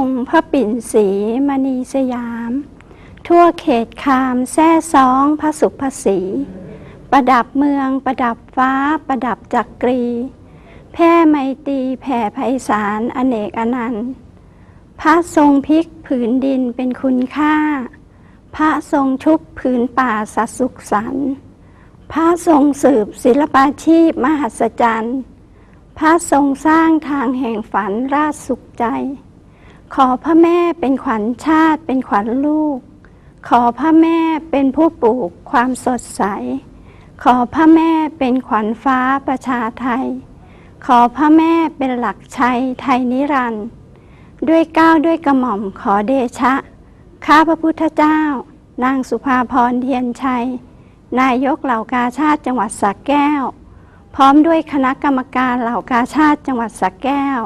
องค์พระปิ่นสีมณีสยาม ทั่วเขตคามแท่ซองพระสุภสี ประดับเมืองประดับฟ้าประดับจักกรี แพ่ไมตรีแผ่ไพศาลอเนกอนันต์ พระทรงพิกผืนดินเป็นคุณค่า พระทรงชุบผืนป่าสัตสุขสันพระทรงสืบศิลปาชีพมหัศจรรย์พระทรงสร้างทางแห่งฝันราชสุขใจ ขอพระแม่เป็นขวัญชาติเป็นขวัญลูก ขอพระแม่เป็นผู้ปลูกความสดใส ขอพระแม่เป็นขวัญฟ้าประชาไทย ขอพระแม่เป็นหลักชัยไทยนิรันด์ด้วยก้าวด้วยกระหม่อมขอเดชะ ข้าพระพุทธเจ้า นางสุภาพรเทียนชัย นายกเหล่ากาชาติจังหวัดสระแก้ว พร้อมด้วยคณะกรรมการเหล่ากาชาติจังหวัดสระแก้ว